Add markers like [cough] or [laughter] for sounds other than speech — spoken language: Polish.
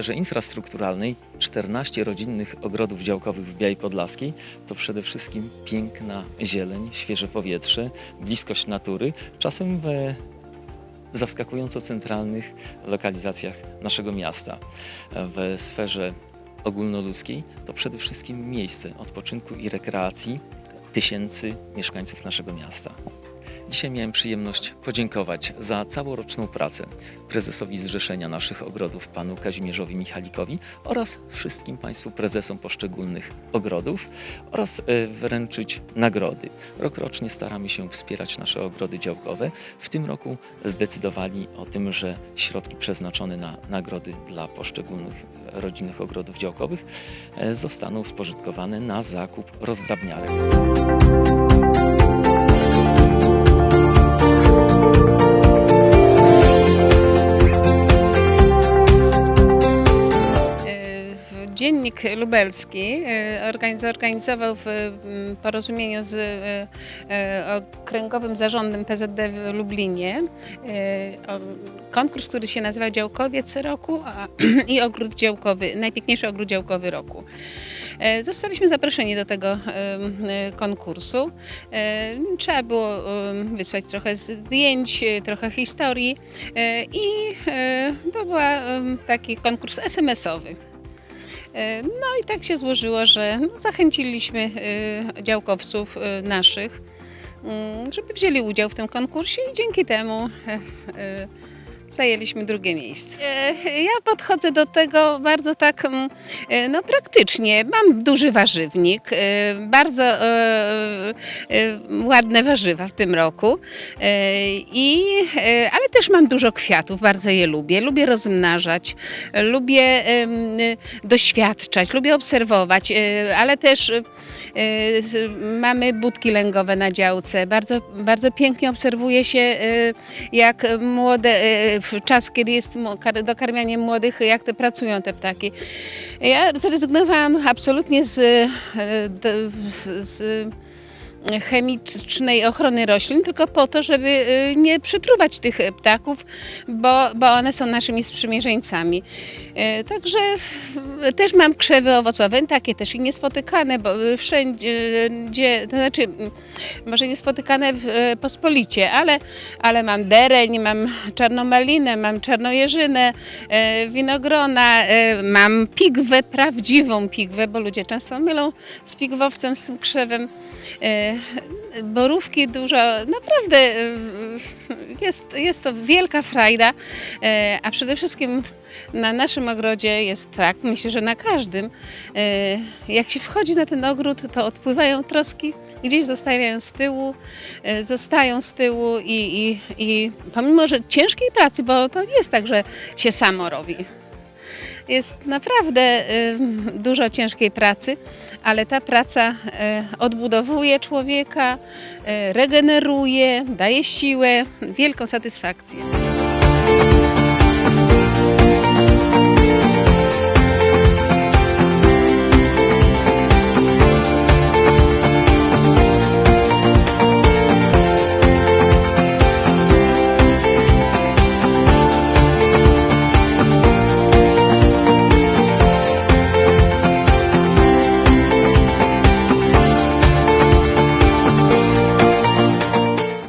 sferze infrastrukturalnej 14 rodzinnych ogrodów działkowych w Białej Podlaskiej to przede wszystkim piękna zieleń, świeże powietrze, bliskość natury, czasem w zaskakująco centralnych lokalizacjach naszego miasta. W sferze ogólnoludzkiej to przede wszystkim miejsce odpoczynku i rekreacji tysięcy mieszkańców naszego miasta. Dzisiaj miałem przyjemność podziękować za całoroczną pracę prezesowi Zrzeszenia naszych ogrodów, panu Kazimierzowi Michalikowi oraz wszystkim państwu prezesom poszczególnych ogrodów oraz e, wręczyć nagrody. Rokrocznie staramy się wspierać nasze ogrody działkowe. W tym roku zdecydowali o tym, że środki przeznaczone na nagrody dla poszczególnych rodzinnych ogrodów działkowych e, zostaną spożytkowane na zakup rozdrabniarek. Dziennik Lubelski e, organiz- zorganizował w porozumieniu z e, e, Okręgowym Zarządem PZD w Lublinie konkurs, który się nazywa Działkowiec Roku [clears throat] i Ogród Działkowy, najpiękniejszy ogród działkowy roku. Zostaliśmy zaproszeni do tego konkursu. Trzeba było wysłać trochę zdjęć, trochę historii i to był taki konkurs SMS-owy. E, No i tak się złożyło, że zachęciliśmy e, działkowców e, naszych, mm, żeby wzięli udział w tym konkursie i dzięki temu zajęliśmy drugie miejsce. E, Ja podchodzę do tego bardzo tak mm, e, no, praktycznie. Mam duży warzywnik, e, bardzo ładne warzywa w tym roku, i, ale też mam dużo kwiatów, bardzo je lubię. Lubię rozmnażać, lubię doświadczać, lubię obserwować, ale też mamy budki lęgowe na działce. Bardzo, bardzo pięknie obserwuje się, jak młode, w czas, kiedy jest dokarmianie młodych, jak te pracują te ptaki. Ja zrezygnowałam absolutnie z, e, z, z chemicznej ochrony roślin, tylko po to, żeby y, nie przytruwać tych e, ptaków, bo, bo one są naszymi sprzymierzeńcami. E, Także też mam krzewy owocowe, takie też i niespotykane, bo y, wszędzie, to znaczy może niespotykane pospolicie, ale, ale mam dereń, mam czarną malinę, mam czarnojeżynę, winogrona, mam pigwę, prawdziwą pigwę, bo ludzie często mylą z pigwowcem, z tym krzewem. Borówki dużo, naprawdę e, jest, jest to wielka frajda, e, a przede wszystkim na naszym ogrodzie jest tak, myślę, że na każdym, e, jak się wchodzi na ten ogród, to odpływają troski, gdzieś zostają z tyłu, e, zostają z tyłu i, i, i pomimo, że ciężkiej pracy, bo to nie jest tak, że się samo robi. Jest naprawdę y, dużo ciężkiej pracy, ale ta praca y, odbudowuje człowieka, y, regeneruje, daje siłę, wielką satysfakcję.